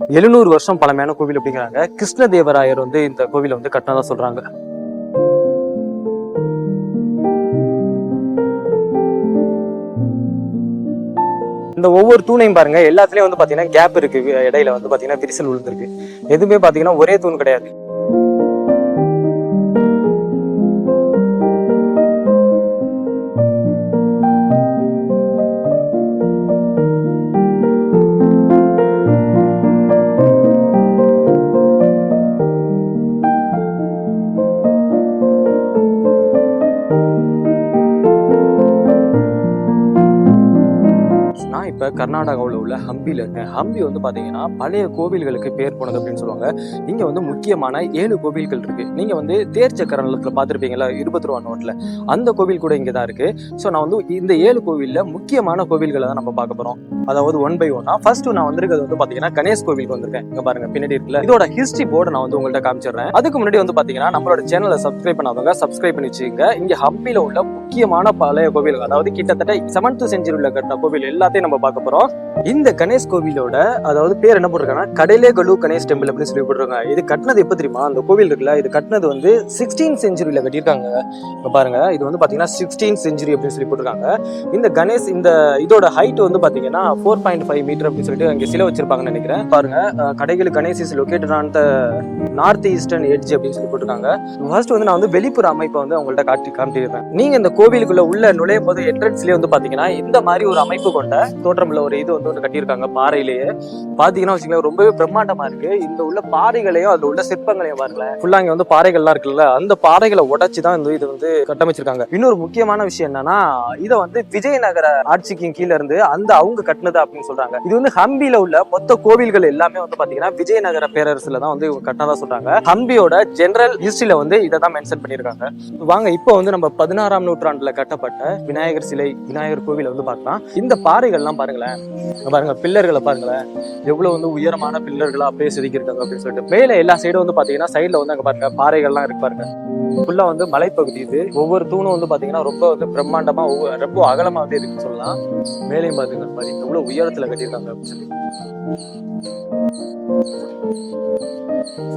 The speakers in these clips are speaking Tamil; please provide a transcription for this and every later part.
எழுநூறு வருஷம் பழமையான கோவில் அப்படிங்கிறாங்க. கிருஷ்ணதேவராயர் வந்து இந்த கோவிலை வந்து கட்டினதா சொல்றாங்க. இந்த ஒவ்வொரு தூணையும் பாருங்க எல்லாத்துலயும் வந்து பாத்தீங்கன்னா கேப் இருக்கு. இடையில வந்து பாத்தீங்கன்னா விரிசல் விழுந்திருக்கு. எதுவுமே பாத்தீங்கன்னா ஒரே தூண் கிடையாது. இப்போ கர்நாடகாவில் உள்ள ஹம்பியில் இருக்கேன் ஹம்பி வந்து பார்த்தீங்கன்னா பழைய கோவில்களுக்கு பேர் போனது அப்படின்னு சொல்லுவாங்க. இங்கே வந்து முக்கியமான ஏழு கோவில்கள் இருக்குது நீங்கள் வந்து தேர் நிலத்தில் பார்த்துருப்பீங்களா இருபத்தி ரூபா நோட்டில். அந்த கோவில் கூட இங்கே தான் இருக்கு. ஸோ நான் வந்து இந்த ஏழு கோவிலில் முக்கியமான கோவில்களை தான் நம்ம பார்க்க போகிறோம் அதாவது ஒன் பை ஒன்னா ஃபர்ஸ்ட் நான் வந்திருக்கிறது வந்து பார்த்தீங்கன்னா கணேஷ் கோவிலுக்கு வந்திருக்கேன். இங்கே பாருங்க பின்னாடி இருக்குல்ல. இதோட ஹிஸ்ட்ரி போர்டு நான் வந்து உங்கள்கிட்ட காமிச்சிடுறேன். அதுக்கு முன்னாடி வந்து பார்த்தீங்கன்னா நம்மளோட சேனலை சப்ஸ்கிரைப் பண்ணாதவங்க சப்ஸ்கிரைப் பண்ணி வச்சுக்கோங்க. இங்கே ஹம்பியில் உள்ள முக்கியமான பழைய கோவில்கள் அதாவது கிட்டத்தட்ட செவன்த் செஞ்சுரியில் கட்டின கோவில் எல்லாத்தையும் நம்ம பார்க்க போறோம் இந்த கணேஷ் கோவிலோட அதாவது பேர் என்ன போட்டிருக்காங்கன்னா கடலே கலு கணேஷ் டெம்பிள் அப்படின்னு சொல்லி போட்டிருக்காங்க. இது கட்டினது எப்போ தெரியுமா? அந்த கோவில் இருக்குல்ல இது கட்டினது வந்து சிக்ஸ்டீன் செஞ்சுரியில கட்டியிருக்காங்க. இப்போ பாருங்க இது வந்து பாத்தீங்கன்னா சிக்ஸ்டீன் செஞ்சுரி அப்படின்னு சொல்லி போட்டிருக்காங்க. இந்த கணேஷ் இந்த இதோட ஹைட் வந்து பாத்தீங்கன்னா ஃபோர் பாயிண்ட் ஃபைவ் மீட்டர் அப்படின்னு சொல்லிட்டு அங்கே சிலை வச்சிருப்பாங்கன்னு நினைக்கிறேன். பாருங்க கடைகள் Ganesh is located on the north eastern edge அப்படின்னு சொல்லி போட்டிருக்காங்க. ஃபர்ஸ்ட் வந்து நான் வந்து வெளிப்புற அமைப்பை வந்து உங்கள்ட்ட காட்டி காமிட்டிருக்கேன் நீங்க இந்த கோவிலுக்குள்ள உள்ள நுழையும் போது என்ட்ரன்ஸ்லயே வந்து பாத்தீங்கன்னா இந்த மாதிரி ஒரு அமைப்பு கொண்ட தோற்ற தோற்றமுள்ள ஒரு இது வந்து ஒன்று கட்டியிருக்காங்க பாறையிலேயே. பாத்தீங்கன்னா வச்சுக்கோங்களேன் ரொம்பவே பிரம்மாண்டமா இருக்கு. இந்த உள்ள பாறைகளையும் அதுல உள்ள சிற்பங்களையும் பாருங்களேன். ஃபுல்லா இங்க வந்து பாறைகள்லாம் இருக்குல்ல அந்த பாறைகளை உடைச்சு தான் இந்த இது வந்து கட்டமைச்சிருக்காங்க. இன்னொரு முக்கியமான விஷயம் என்னன்னா இதை வந்து விஜயநகர ஆட்சிக்கு கீழ இருந்து அந்த அவங்க கட்டினது அப்படின்னு சொல்றாங்க. இது வந்து ஹம்பியில உள்ள மொத்த கோவில்கள் எல்லாமே வந்து பாத்தீங்கன்னா விஜயநகர பேரரசுல தான் வந்து கட்டினதா சொல்றாங்க. ஹம்பியோட ஜெனரல் ஹிஸ்டரியில வந்து இதை தான் மென்ஷன் பண்ணியிருக்காங்க. வாங்க இப்போ வந்து நம்ம பதினாறாம் நூற்றாண்டுல கட்டப்பட்ட விநாயகர் சிலை விநாயகர் கோவிலை வந்து பார்க்கலாம். இந்த பாறைகள்லாம் பாருங்க. பாருங்களேன். பாருங்க பில்லர்களை பாருங்களேன். எவ்வளவு வந்து உயரமான பில்லர்களா அப்படியே செதுக்கியிருக்காங்க அப்படின்னு சொல்லிட்டு. மேல எல்லா சைடும் வந்து பாத்தீங்கன்னா சைடுல வந்து அங்க பாருங்க பாறைகள்லாம் இருக்கு பாருங்க. ஃபுல்லா வந்து மலைப்பகுதி இது. ஒவ்வொரு தூணும் வந்து பாத்தீங்கன்னா ரொம்ப வந்து பிரம்மாண்டமா ஒவ்வொரு- ரொம்ப அகலமாவே இருக்குன்னு சொல்லலாம். மேலையும் பாத்துங்க பாரு எவ்வளவு உயரத்துல கட்டியிருக்காங்க அப்படின்னு சொல்லி.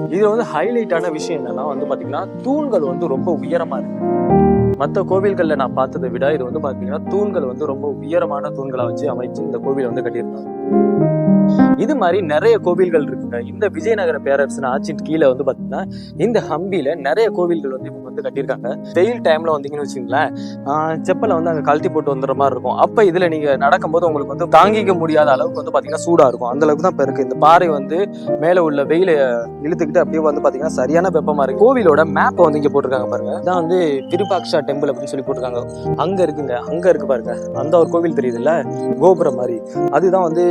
இது வந்து ஹைலைட்டான விஷயம் என்னன்னா வந்து பாத்தீங்கன்னா தூண்கள் வந்து ரொம்ப உயரமா இருக்கு. மற்ற கோவில்களில் நான் பார்த்ததை விட இது வந்து பார்த்தீங்கன்னா தூண்கள் வந்து ரொம்ப உயரமான தூண்களாக வச்சு அமைச்சு இந்த கோவிலை வந்து கட்டியிருக்காங்க இது மாதிரி நிறைய கோவில்கள் இருக்குங்க. இந்த விஜயநகர பேரரசு ஆட்சியின் கீழே வந்து பார்த்தீங்கன்னா இந்த ஹம்பியில நிறைய கோவில்கள் வந்து இவங்க வந்து கட்டியிருக்காங்க. வெயில் டைம்ல வந்தீங்கன்னு வச்சுங்களேன் செப்பலை வந்து அங்கே கழட்டி போட்டு வந்துடுற மாதிரி இருக்கும். அப்ப இதுல நீங்க நடக்கும்போது உங்களுக்கு வந்து தாங்கிக்க முடியாத அளவுக்கு வந்து பார்த்தீங்கன்னா சூடா இருக்கும். அந்த அளவுக்கு தான் இப்ப இருக்கு. இந்த பாறை வந்து மேல உள்ள வெயில இழுத்துக்கிட்டு அப்படியே வந்து பார்த்தீங்கன்னா சரியான வெப்பமா இருக்கு. கோவிலோட மேப்பை வந்து இங்கே போட்டிருக்காங்க பாருங்க. இதான் வந்து திருபாக்ஷா டெம்பிள் அப்படின்னு சொல்லி போட்டிருக்காங்க. அங்க இருக்குங்க. அங்க இருக்கு பாருங்க. அந்த ஒரு கோவில் தெரியுதுல்ல? கோபுரம் மாதிரி. அதுதான் வந்து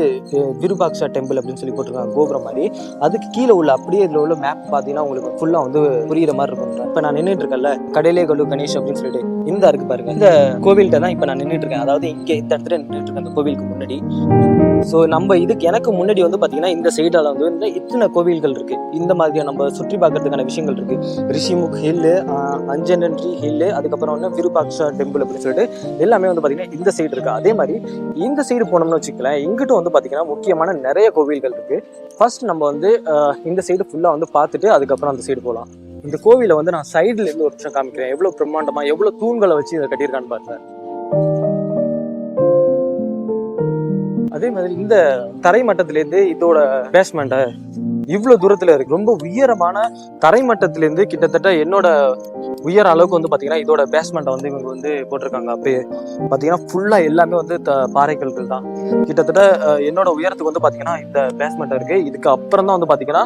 திருபாக்ஷா விருபாக்ஷா டெம்பிள் அப்படின்னு சொல்லி போட்டிருக்காங்க கோபுரம் மாதிரி. அதுக்கு கீழே உள்ள அப்படியே இதில் உள்ள மேப் பார்த்தீங்கன்னா உங்களுக்கு ஃபுல்லாக வந்து புரியுற மாதிரி இருக்கும். இப்போ நான் நின்றுட்டு இருக்கேன்ல கடையிலே கல்லு கணேஷ் அப்படின்னு சொல்லிட்டு இந்த இருக்கு பாருங்க. இந்த கோவில்கிட்ட தான் இப்போ நான் நின்றுட்டு இருக்கேன். அதாவது இங்கே இந்த இடத்துல நின்றுட்டு இருக்கேன் அந்த கோவிலுக்கு முன்னாடி. ஸோ நம்ம இதுக்கு எனக்கு முன்னாடி வந்து பார்த்தீங்கன்னா இந்த சைடால வந்து இந்த இத்தனை கோவில்கள் இருக்கு. இந்த மாதிரியான நம்ம சுற்றி பார்க்கறதுக்கான விஷயங்கள் இருக்கு. ரிஷிமுக் ஹில்லு அஞ்சனன்றி ஹில்லு அதுக்கப்புறம் வந்து விருபாக்ஷா டெம்பிள் அப்படின்னு சொல்லிட்டு எல்லாமே வந்து பார்த்தீங்கன்னா இந்த சைடு இருக்கு. அதே மாதிரி இந்த சைடு போனோம்னு வச்சுக்கலாம் இங்கிட்டும் வந்து பார்த்தீங்கன்னா முக்கியமான நிறைய கோவில்கள் இருக்கு. ஃபர்ஸ்ட் நம்ம வந்து இந்த சைடு ஃபுல்லா வந்து பார்த்துட்டு அதுக்கப்புறம் அந்த சைடு போகலாம் இந்த கோவிலை வந்து நான் சைடுல இருந்து ஒரு நிமிஷம் காமிக்கிறேன். எவ்வளவு பிரம்மாண்டமா எவ்வளவு தூண்களை வச்சு இதை கட்டியிருக்கான்னு பாருங்க. அதே மாதிரி இந்த தரை மட்டத்திலேருந்து இதோட பேஸ்மெண்ட்டை இவ்வளோ தூரத்துல இருக்கு. ரொம்ப உயரமான தரை இருந்து கிட்டத்தட்ட என்னோட உயர அளவுக்கு வந்து பாத்தீங்கன்னா இதோட பேஸ்மெண்ட்டை வந்து இவங்க வந்து போட்டிருக்காங்க. அப்பயே பாத்தீங்கன்னா ஃபுல்லா எல்லாமே வந்து த- பாறைக்கல்கள் தான். கிட்டத்தட்ட என்னோட உயரத்துக்கு வந்து பாத்தீங்கன்னா இந்த பேஸ்மெண்ட் இருக்கு. இதுக்கு அப்புறம் தான் வந்து பாத்தீங்கன்னா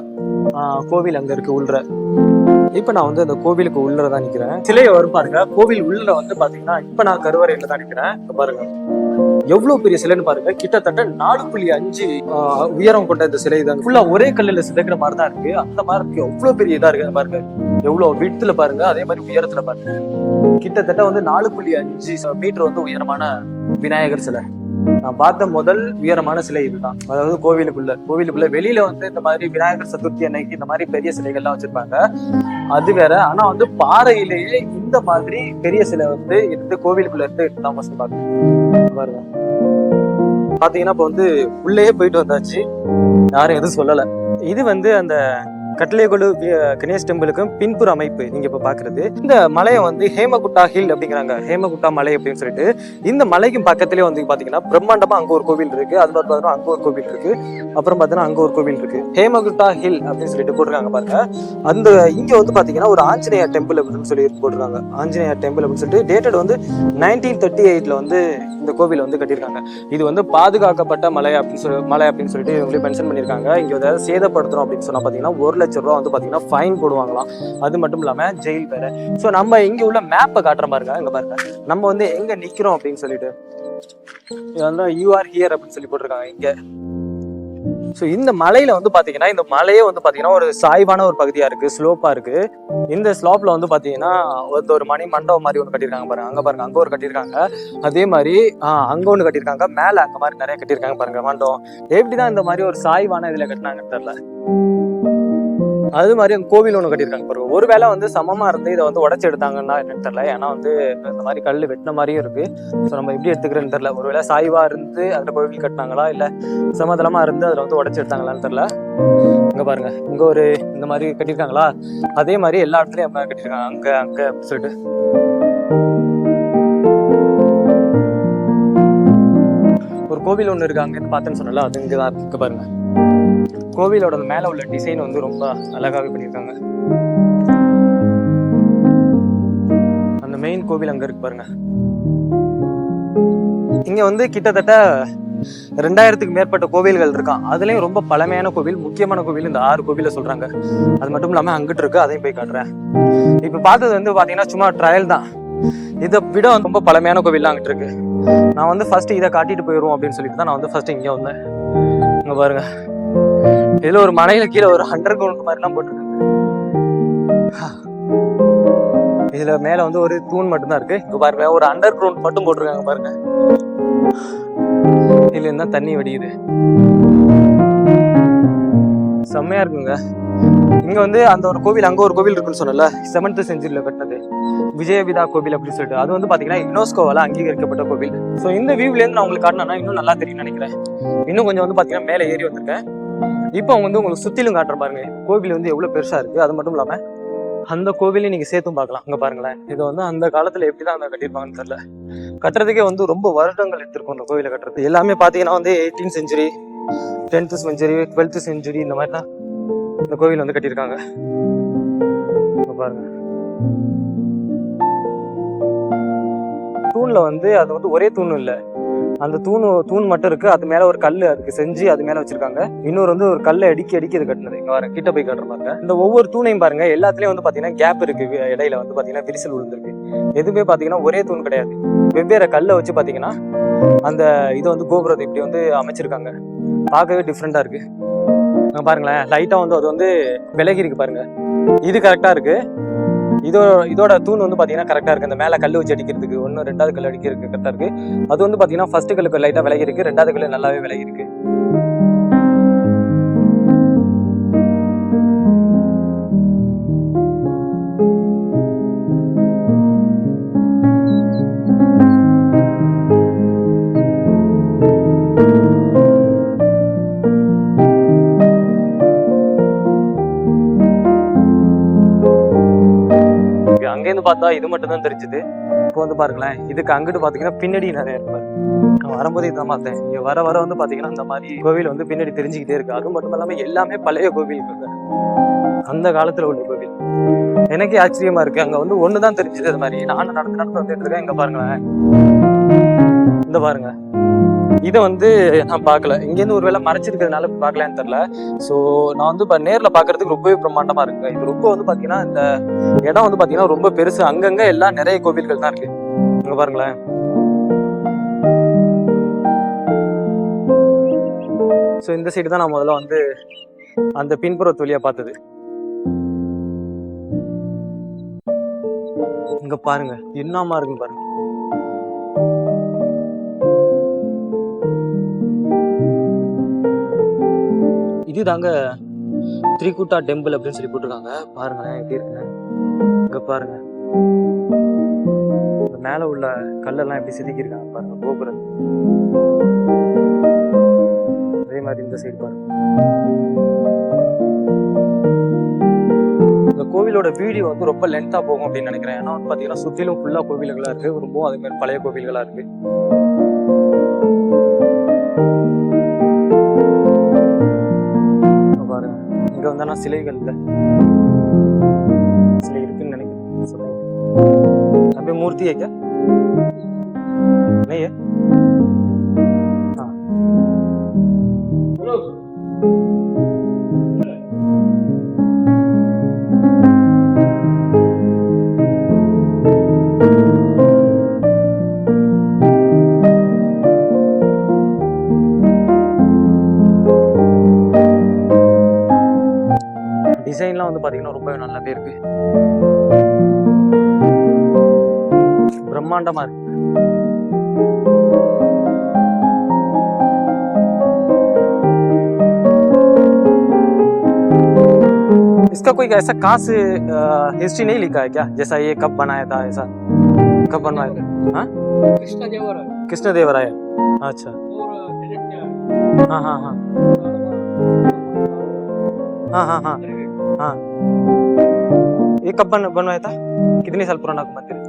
ஆஹ், கோவில் அங்க இருக்கு உள்ள. இப்ப நான் வந்து அந்த கோவிலுக்கு உள்ளர தான் நிக்கிறேன். சிலையை வரும் பாருங்க. கோவில் உள்ள வந்து பாத்தீங்கன்னா இப்ப நான் கருவறையில தான் நிக்கிறேன். பாருங்க. எவ்வளவு பெரிய சிலைன்னு பாருங்க. கிட்டத்தட்ட நாலு புள்ளி அஞ்சு ஆஹ், உயரம் கொண்ட இந்த சிலை தான் ஃபுல்லா ஒரே கல்லுல சிதைக்கிற மாதிரி தான் இருக்கு. அந்த மாதிரி இருக்கு. எவ்வளவு பெரிய இதா இருக்கு பாருங்க. எவ்வளவு விட்த்துல பாருங்க. அதே மாதிரி உயரத்துல பாருங்க. கிட்டத்தட்ட வந்து நாலு புள்ளி அஞ்சு மீட்டர் வந்து உயரமான விநாயகர் சிலை. நான் பார்த்த முதல் உயரமான சிலை இதுதான். அதாவது கோவிலுக்குள்ள. கோவிலுக்குள்ள வெளியில வந்து இந்த மாதிரி விநாயகர் சதுர்த்தி அன்னைக்கு இந்த மாதிரி பெரிய சிலைகள்லாம் வச்சிருப்பாங்க. அது வேற. ஆனா வந்து பாறையிலேயே இந்த மாதிரி பெரிய சிலை வந்து இருந்து கோவிலுக்குள்ள இருந்து தான் ஃபர்ஸ்ட் பாருங்க. பாத்தீங்கன்னா இப்போ வந்து உள்ளேயே போயிட்டு வந்தாச்சு. யாரும் எதுவும் சொல்லல. இது வந்து அந்த கட்டளையகொடு கணேஷ் டெம்பிளுக்கும் பின்புற அமைப்பு நீங்க இப்ப பாக்குறது. இந்த மலையை வந்து ஹேமகுட்டா ஹில் அப்படிங்கிறாங்க. ஹேமகுட்டா மலை அப்படின்னு சொல்லிட்டு இந்த மலைக்கும் பக்கத்துலேயே வந்து பாத்தீங்கன்னா பிரம்மாண்டமா அங்க ஒரு கோவில் இருக்கு. அது மாதிரி பார்த்தீங்கன்னா அங்க ஒரு கோவில் இருக்கு. அப்புறம் பார்த்தீங்கன்னா அங்க ஒரு கோவில் இருக்கு. ஹேமகுட்டா ஹில் அப்படின்னு சொல்லிட்டு போட்டிருக்காங்க பாருங்க. அந்த இங்க வந்து பாத்தீங்கன்னா ஒரு ஆஞ்சநேயா டெம்பிள் அப்படின்னு சொல்லி போட்டிருக்காங்க. ஆஞ்சநேயா டெம்பிள் அப்படின்னு சொல்லிட்டு டேட்டட் வந்து நைன்டீன் தேர்ட்டி எயிட்ல வந்து இந்த கோவில் வந்து கட்டியிருக்காங்க. இது வந்து பாதுகாக்கப்பட்ட மலை அப்படின்னு சொல்லி மலை அப்படின்னு சொல்லிட்டு இவங்களே மென்ஷன் பண்ணியிருக்காங்க. இங்க ஏதாவது சேதப்படுத்துறோம் அப்படின்னு சொன்னா பாத்தீங்கன்னா ஒரு லட்சம் ரூபா வந்து பாத்தீங்கன்னா ஃபைன் போடுவாங்களாம். அது மட்டும் இல்லாம ஜெயில் வேற. ஸோ நம்ம இங்க உள்ள மேப்பை காட்டுற பாருங்க இங்க பாருங்க. நம்ம வந்து எங்க நிக்கிறோம் அப்படின்னு சொல்லிட்டு. இது வந்து யூஆர் ஹியர் அப்படின்னு சொல்லி போட்டிருக்காங்க இங்க. ஸோ இந்த மலையில வந்து பாத்தீங்கன்னா இந்த மலையே வந்து பாத்தீங்கன்னா ஒரு சாய்வான ஒரு பகுதியா இருக்கு ஸ்லோப்பா இருக்கு. இந்த ஸ்லோப்ல வந்து பாத்தீங்கன்னா வந்து ஒரு மணி மண்டபம் மாதிரி ஒன்று கட்டியிருக்காங்க பாருங்க. அங்க பாருங்க அங்க ஒரு கட்டியிருக்காங்க. அதே மாதிரி அங்கே அங்க ஒன்று கட்டியிருக்காங்க. மேல அங்க மாதிரி நிறைய கட்டியிருக்காங்க பாருங்க மண்டபம். எப்படிதான் இந்த மாதிரி ஒரு சாய்வான இதுல கட்டினாங்கன்னு தெரியல. அது மாதிரி அங்க கோவில் ஒன்று கட்டியிருக்காங்க பாருங்க. ஒருவேளை வந்து சமமா இருந்து இதை வந்து உடச்சி எடுத்தாங்கன்னா என்னன்னு தெரியல. ஏன்னா வந்து இந்த மாதிரி கல் வெட்டின மாதிரியும் இருக்கு. ஸோ நம்ம எப்படி எடுத்துக்கிறேன்னு தெரியல. ஒருவேளை சாய்வா இருந்து அதில் கோவில் கட்டினாங்களா? இல்ல சமதளமா இருந்து அதுல வந்து உடச்சி எடுத்தாங்களான்னு தெரியல. இங்க பாருங்க. இங்க ஒரு இந்த மாதிரி கட்டியிருக்காங்களா? அதே மாதிரி எல்லா இடத்துலயும் அப்படி கட்டியிருக்காங்க. அங்க அங்க அப்படின்னு சொல்லிட்டு. ஒரு கோவில் ஒன்று இருக்கு. அங்கேருந்து பார்த்தேன்னு சொன்னல அது இங்கே தான் இருக்கு. பாருங்க. கோவிலோட மேலே உள்ள டிசைன் வந்து ரொம்ப அழகாவே பண்ணியிருக்காங்க அந்த மெயின் கோவில் அங்க இருக்கு பாருங்க. இங்க வந்து கிட்டத்தட்ட ரெண்டாயிரத்துக்கு மேற்பட்ட கோவில்கள் இருக்கான் அதுலயும் ரொம்ப பழமையான கோவில் முக்கியமான கோவில் இந்த ஆறு கோவில சொல்றாங்க. அது மட்டும் இல்லாம அங்கிட்டு இருக்கு அதையும் போய் காட்டுறேன். இப்ப பார்த்தது வந்து பாத்தீங்கன்னா சும்மா ட்ரையல் தான். இதை விட ரொம்ப பழமையான கோவில்லாம் அங்கிட்டு இருக்கு. நான் வந்து ஃபர்ஸ்ட் இதை காட்டிட்டு போயிடுவோம் அப்படின்னு சொல்லிட்டு தான் நான் வந்து ஃபர்ஸ்ட் இங்க வந்தேன். இங்க பாருங்க. இதுல ஒரு மலையில கீழே ஒரு அண்டர் கிரவுண்ட் மாதிரிலாம் போட்டிருக்காங்க. இதுல மேல வந்து ஒரு தூண் மட்டும் தான் இருக்கு. இங்க பாருங்க ஒரு அண்டர் கிரவுண்ட் மட்டும் போட்டிருக்காங்க பாருங்க. இதுல இருந்தா தண்ணி வடியுது செம்மையா இருக்குங்க. இங்க வந்து அந்த ஒரு கோவில் அங்க ஒரு கோவில் இருக்குன்னு சொன்னல செவன்த் செஞ்சுரியில கட்டினது. விஜயவிதா கோவில் அப்படின்னு சொல்லிட்டு. அது வந்து பாத்தீங்கன்னா யுனெஸ்கோவால அங்கீகரிக்கப்பட்ட கோவில். சோ இந்த வியூல இருந்து நான் உங்களுக்கு காட்டினா இன்னும் நல்லா தெரியும் நினைக்கிறேன். இன்னும் கொஞ்சம் வந்து பாத்தீங்கன்னா மேல ஏறி வந்திருக்கேன். இப்போ வந்து உங்களுக்கு சுத்திலும் காட்டுற பாருங்க. கோவில் வந்து எவ்வளவு பெருசா இருக்கு. அது மட்டும் இல்லாம அந்த கோவிலையும் நீங்க சேர்த்தும் பார்க்கலாம். அங்க பாருங்களேன். இது வந்து அந்த காலத்துல எப்படிதான் அந்த கட்டியிருப்பாங்கன்னு தெரியல. கட்டுறதுக்கே வந்து ரொம்ப வருடங்கள் எடுத்திருக்கும் அந்த கோவிலை கட்டுறது எல்லாமே பாத்தீங்கன்னா வந்து eighteen century tenth century twelfth century இந்த மாதிரி தான் இந்த கோவில் வந்து கட்டியிருக்காங்க. பாருங்க. தூண்ல வந்து அது வந்து ஒரே தூண் இல்லை. அந்த தூண் தூண் மட்டும் இருக்கு. அது மேல ஒரு கல்லு அதுக்கு செஞ்சு அது மேல வச்சிருக்காங்க. இன்னொரு வந்து ஒரு கல்லை அடிக்கி அடிக்கி இது கட்டினது. இங்க வர கிட்ட போய் காட்டுற பாருங்க இந்த ஒவ்வொரு தூணையும் பாருங்க எல்லாத்துலயும் வந்து பாத்தீங்கன்னா கேப் இருக்கு. இடையில வந்து பாத்தீங்கன்னா விரிசல் விழுந்திருக்கு. எதுவுமே பாத்தீங்கன்னா ஒரே தூண் கிடையாது. வெவ்வேறு கல்லை வச்சு பாத்தீங்கன்னா அந்த இதை வந்து கோபுரத்தை இப்படி வந்து அமைச்சிருக்காங்க. பார்க்கவே டிஃப்ரெண்டா இருக்கு. பாருங்களேன் லைட்டா வந்து அது வந்து விலகி இருக்கு பாருங்க. இது கரெக்டா இருக்கு. இதோ இதோட தூண் வந்து பாத்தீங்கன்னா கரெக்டா இருக்கு. அந்த மேல கல் வச்சு அடிக்கிறதுக்கு ஒன்னு ரெண்டாவது கல் அடிக்கிறதுக்கு கரெக்டா இருக்கு. அது வந்து பாத்தீங்கன்னா ஃபர்ஸ்ட் கல்லுக்கு லைட்டாக விலகி இருக்குது ரெண்டாவது கல்லு நல்லாவே விலகி இருக்கு. அங்கேருந்து பார்த்தா இது மட்டும் தான் தெரிஞ்சுது. இப்போ வந்து பாருங்களேன் இதுக்கு அங்கிட்டு பாத்தீங்கன்னா பின்னாடி நிறைய இருப்பார் நான் வரும்போது இதான் பார்த்தேன். இங்கே வர வர வந்து பாத்தீங்கன்னா இந்த மாதிரி கோவில் வந்து பின்னாடி தெரிஞ்சுக்கிட்டே இருக்கு. அது மட்டும் இல்லாம எல்லாமே பழைய கோவில் அந்த காலத்துல உள்ள கோவில். எனக்கே ஆச்சரியமா இருக்கு. அங்க வந்து ஒண்ணுதான் தெரிஞ்சது. அது மாதிரி நானும் நடந்து நடந்து வந்துட்டு இருக்கேன். இங்க பாருங்களேன். இந்த பாருங்க. இதை வந்து நான் பார்க்கல இங்கேருந்து ஒரு வேலை மறைச்சிருக்கிறதுனால பார்க்கலான்னு தெரில ஸோ நான் வந்து இப்போ நேரில் பார்க்கறதுக்கு ரொம்பவே பிரம்மாண்டமாக இருக்கு. இது ரொம்ப வந்து பார்த்தீங்கன்னா இந்த இடம் வந்து பார்த்தீங்கன்னா ரொம்ப பெருசு. அங்கங்கே எல்லாம் நிறைய கோவில்கள் தான் இருக்கு. இங்கே பாருங்களேன். ஸோ இந்த சைடு தான் நான் முதல்ல வந்து அந்த பின்புற தொழிலை பார்த்தது. இங்க பாருங்க. என்னமா இருக்கு பாருங்க. இதுதாங்க திரிகுட்டா டெம்பிள் அப்படின்னு சொல்லி போட்டிருக்காங்க. பாருங்களேன் எப்படி இருக்கு இங்கே பாருங்க. மேலே உள்ள கல்லெல்லாம் எப்படி செதுக்கியிருக்காங்க பாருங்க கோபுரம். அதே மாதிரி இந்த சைடு பாருங்க. இந்த கோவிலோட வீடியோ வந்து ரொம்ப லென்த்தா போகும் அப்படின்னு நினைக்கிறேன். ஏன்னா வந்து பாத்தீங்கன்னா சுத்திலும் ஃபுல்லா கோவில்களா இருக்கு. ரொம்ப அதே மாதிரி பழைய கோவில்களா இருக்கு. இங்கே வந்தானா சிலைகள் இல்லை. சிலை இருக்குன்னு நினைக்கிறேன். அப்படியே மூர்த்தி ஐயா ஐயா டிசைன்லாம் வந்து பாத்தீங்கன்னா ரொம்பவே நல்லாவே இருக்கு பிரம்மாண்டமா இருக்கு इसका कोई ऐसा खास हिस्ट्री नहीं लिखा है क्या जैसा ये कब बनाया था ऐसा कब बनवाया था हाँ कृष्ण देवराय कृष्ण देवराय अच्छा और डिरेक्टर हाँ हाँ हाँ हाँ हाँ हाँ हाँ ये कब बन बनवाया था कितने साल पुराना मंदिर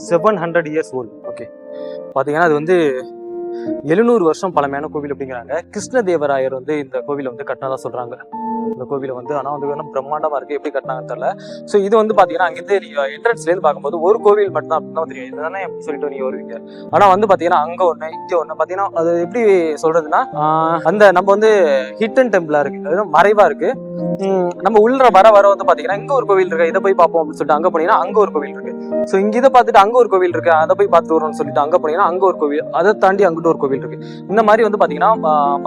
seven hundred years old okay பார்த்தீங்கன்னா அது வந்து எழுநூறு வருஷம் பழமையான கோவில் அப்படிங்கிறாங்க கிருஷ்ணதேவராயர் வந்து இந்த கோவிலை வந்து கட்டினதா சொல்றாங்க இந்த கோவிலை வந்து ஆனால் வந்து வேணும் பிரம்மாண்டமா இருக்கு எப்படி கட்டினாங்கன்னு தெரியல ஸோ இது வந்து பார்த்தீங்கன்னா அங்கேருந்து நீங்கள் என்ட்ரன்ஸ்லேருந்து பார்க்கும்போது ஒரு கோவில் மட்டும் தான் அப்படின்னு தான் தெரியும் இதுதானே எப்படி சொல்லிட்டு நீங்கள் வருவீங்க ஆனால் வந்து பார்த்தீங்கன்னா அங்கே ஒன்று இங்கே ஒன்று பார்த்தீங்கன்னா அது எப்படி சொல்றதுன்னா ஆஹ் அந்த நம்ம வந்து ஹிட்டன் டெம்பிளா இருக்கு அது மறைவா இருக்கு உம் நம்ம உள்ள வர வர வந்து பாத்தீங்கன்னா இங்க ஒரு கோவில் இருக்கு இதை போய் பார்ப்போம் அப்படின்னு சொல்லிட்டு அங்க போனீங்கன்னா அங்க ஒரு கோவில் இருக்கு. சோ இங்க இதை பார்த்துட்டு அங்க ஒரு கோவில் இருக்கு அதை போய் பார்த்துட்டு வரோம்னு சொல்லிட்டு அங்க போனீங்கன்னா அங்க ஒரு கோவில் அதை தாண்டி அங்கிட்டு ஒரு கோவில் இருக்கு. இந்த மாதிரி வந்து பாத்தீங்கன்னா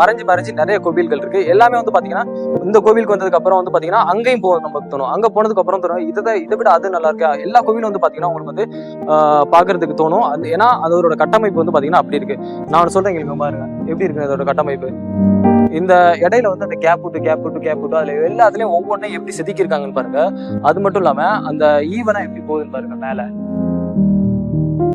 மறைஞ்சு மறைஞ்சு நிறைய கோவில்கள் இருக்கு. எல்லாமே வந்து பாத்தீங்கன்னா இந்த கோவிலுக்கு வந்ததுக்கு அப்புறம் வந்து பாத்தீங்கன்னா அங்கேயும் போக நமக்கு தோணும். அங்க போனதுக்கு அப்புறம் தோணும் இதை இதை விட அது நல்லா இருக்கா. எல்லா கோவிலும் வந்து பாத்தீங்கன்னா உங்களுக்கு வந்து ஆஹ் பாக்குறதுக்கு தோணும். அது ஏன்னா அதோட கட்டமைப்பு வந்து பாத்தீங்கன்னா அப்படி இருக்கு. நான் சொல்றேன் எங்களுக்கு பாருங்க. எப்படி இருக்கு அதோட கட்டமைப்பு? இந்த இடையில வந்து அந்த கேப் விட்டு கேப் விட்டு கேப் விட்டு அதுல எல்லாத்துலயும் ஒவ்வொன்றையும் எப்படி செதுக்கியிருக்காங்கன்னு பாருங்க. அது மட்டும் இல்லாம அந்த ஈவனா எப்படி போகுதுன்னு பாருங்க மேல.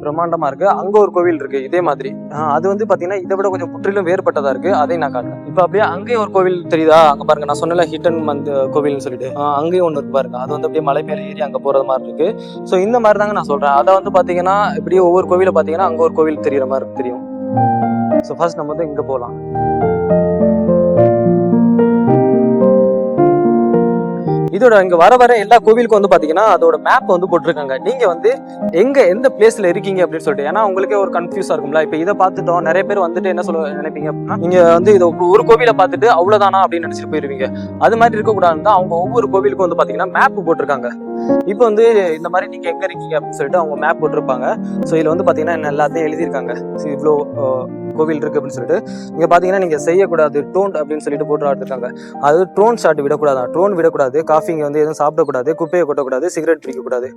பிரம்மாண்டமா இருக்கு. அங்க ஒரு கோவில் இருக்கு இதே மாதிரி. ஆஹ் அது வந்து பாத்தீங்கன்னா இதை விட கொஞ்சம் முற்றிலும் வேறுபட்டதா இருக்கு. அதையும் நான் காட்டுறேன். இப்ப அப்படியே அங்கேயும் ஒரு கோவில் தெரியுதா? அங்க பாருங்க நான் சொன்னல ஹிட்டன் மந்த் கோவில்னு சொல்லிட்டு. ஆஹ் அங்கேயும் ஒண்ணு இருக்கு பாருங்க. அது வந்து அப்படியே மலை மேல ஏறி அங்க போறது மாதிரி இருக்கு. சோ இந்த மாதிரி தாங்க நான் சொல்றேன். அதை வந்து பாத்தீங்கன்னா இப்படியே ஒவ்வொரு கோவில பாத்தீங்கன்னா அங்க ஒரு கோவில் தெரியற மாதிரி தெரியும். ஸோ ஃபர்ஸ்ட் நம்ம வந்து இங்க போகலாம் இதோட இங்க வர வர எல்லா கோவிலுக்கும் வந்து பாத்தீங்கன்னா அதோட மேப் வந்து போட்டிருக்காங்க. நீங்க வந்து எங்க எந்த பிளேஸ்ல இருக்கீங்க அப்படின்னு சொல்லிட்டு ஏன்னா உங்களுக்கே ஒரு கன்ஃபியூஸா இருக்கும்ல. இப்ப இதை பார்த்துட்டோம் நிறைய பேர் வந்துட்டு என்ன சொல்ல நினைப்பீங்க அப்படின்னா நீங்க வந்து இதை ஒரு கோவிலை பார்த்துட்டு அவ்வளவுதானா அப்படின்னு நினைச்சிட்டு போயிருவீங்க. அது மாதிரி இருக்கக்கூடாதுன்னு தான் அவங்க ஒவ்வொரு கோவிலுக்கும் வந்து பாத்தீங்கன்னா மேப் போட்டிருக்காங்க. இப்போ வந்து இந்த மாதிரி நீங்க எங்க இருக்கீங்க அப்படின்னு சொல்லிட்டு அவங்க மேப் போட்டிருப்பாங்க. ஸோ இதுல வந்து பாத்தீங்கன்னா என்ன எல்லாத்தையும் எழுதியிருக்காங்க. So, இவ்வளோ கோவில் இருக்கு அப்படின்னு சொல்லிட்டு இங்க பாத்தீங்கன்னா நீங்க செய்யக்கூடாது டோன் அப்படின்னு சொல்லிட்டு போட்டு எடுத்துருக்காங்க அது ட்ரோன் ஷாட் விடக்கூடாது. ட்ரோன் விடக்கூடாது. காஃபிங்க வந்து எதுவும் சாப்பிடக்கூடாது. குப்பையை கொட்டக்கூடாது. சிகரெட் பிடிக்கக்கூடாது.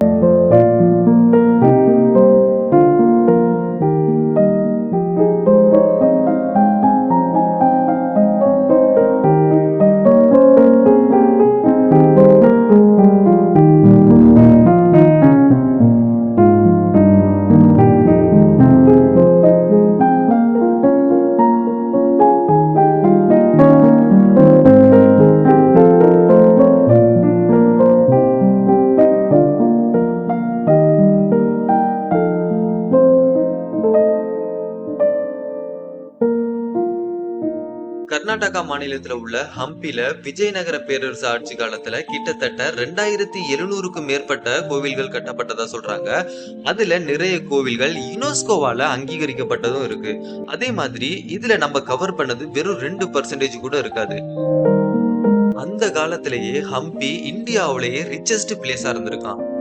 கர்நாடகா மாநிலத்துல உள்ள ஹம்பில விஜயநகர பேரரசு ஆட்சி காலத்துல கிட்டத்தட்ட ரெண்டாயிரத்தி எழுநூறுக்கும் மேற்பட்ட கோவில்கள் கட்டப்பட்டதா சொல்றாங்க. அதுல நிறைய கோவில்கள் யுனெஸ்கோவால அங்கீகரிக்கப்பட்டதும் இருக்கு. அதே மாதிரி இதுல நம்ம கவர் பண்ணது வெறும் ரெண்டு பர்சன்டேஜ் கூட இருக்காது. அந்த காலத்திலேயே ஹம்பி இந்தியாவிலேயே ரிச்சஸ்ட் பிளேஸா இருந்திருக்கான்.